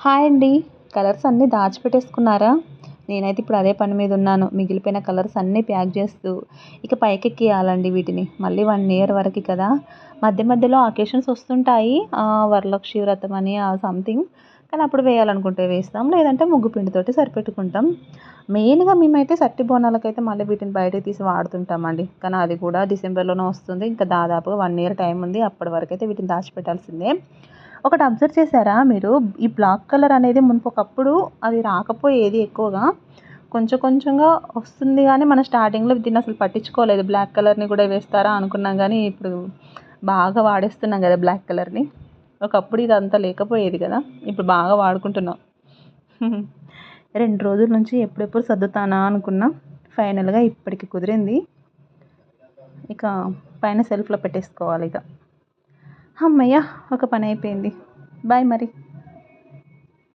Hi అండి. Colours అన్నీ దాచిపెట్టేసుకున్నారా? నేనైతే ఇప్పుడు అదే పని మీద ఉన్నాను. మిగిలిపోయిన కలర్స్ అన్నీ ప్యాక్ చేస్తూ ఇక పైకెక్కియాలండి వీటిని. మళ్ళీ వన్ ఇయర్ వరకు కదా. మధ్య మధ్యలో అకేషన్స్ వస్తుంటాయి. వరలక్ష్మి వ్రతం అని సంథింగ్. కానీ అప్పుడు వేయాలనుకుంటే వేస్తాం. లేదంటే ముగ్గు పిండితోటి సరిపెట్టుకుంటాం. మెయిన్గా మేమైతే సట్టి బోనాలకైతే మళ్ళీ వీటిని బయటకు తీసి వాడుతుంటామండి. కానీ అది కూడా డిసెంబర్లోనే వస్తుంది. ఇంకా దాదాపుగా వన్ ఇయర్ టైం ఉంది. అప్పటి వరకు అయితే వీటిని దాచిపెట్టాల్సిందే. ఒకటి అబ్జర్వ్ చేశారా మీరు? ఈ బ్లాక్ కలర్ అనేది మునుపు ఒకప్పుడు అది రాకపోయేది ఎక్కువగా. కొంచెం కొంచెంగా వస్తుంది కానీ మనం స్టార్టింగ్లో దీన్ని అసలు పట్టించుకోలేదు. బ్లాక్ కలర్ని కూడా వేస్తారా అనుకున్నాం కానీ ఇప్పుడు బాగా వాడేస్తున్నాం కదా బ్లాక్ కలర్ని ఒకప్పుడు ఇది అంతా లేకపోయేది కదా. ఇప్పుడు బాగా వాడుకుంటున్నాం. రెండు రోజుల నుంచి ఎప్పుడెప్పుడు సర్దుతానా అనుకున్నా. ఫైనల్గా ఇప్పటికి కుదిరింది. ఇక పైన సెల్ఫ్లో పెట్టేసుకోవాలి ఇక. అమ్మయ్య ఒక పని అయిపోయింది బాయ్ మరి.